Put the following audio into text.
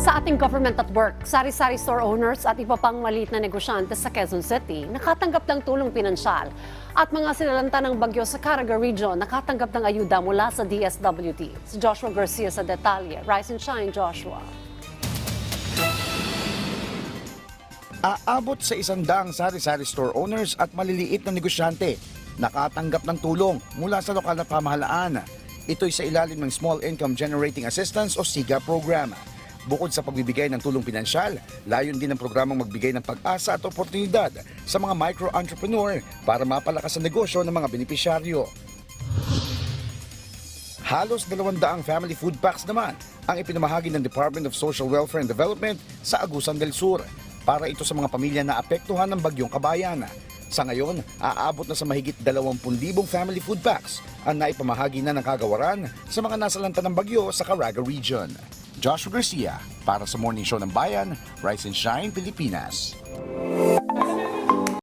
Sa ating government at work, sari-sari store owners at iba pang maliit na negosyante sa Quezon City nakatanggap ng tulong pinansyal. At mga sinalanta ng bagyo sa Caraga Region nakatanggap ng ayuda mula sa DSWD. Si Joshua Garcia sa detalye. Rise and shine, Joshua. Aabot sa isang daang sari-sari store owners at maliliit na negosyante nakatanggap ng tulong mula sa lokal na pamahalaan. Ito'y sa ilalim ng Small Income Generating Assistance o SIGA program. Bukod sa pagbibigay ng tulong pinansyal, layon din ang programang magbigay ng pag-asa at oportunidad sa mga micro-entrepreneur para mapalakas ang negosyo ng mga benepisyaryo. Halos 200 family food packs naman ang ipinamahagi ng Department of Social Welfare and Development sa Agusan del Sur para ito sa mga pamilya na apektuhan ng bagyong kabayan. Sa ngayon, aabot na sa mahigit 20,000 family food packs ang naipamahagi na ng kagawaran sa mga nasalanta ng bagyo sa Caraga Region. Joshua Garcia para sa Morning Show ng Bayan, Rise and Shine, Pilipinas.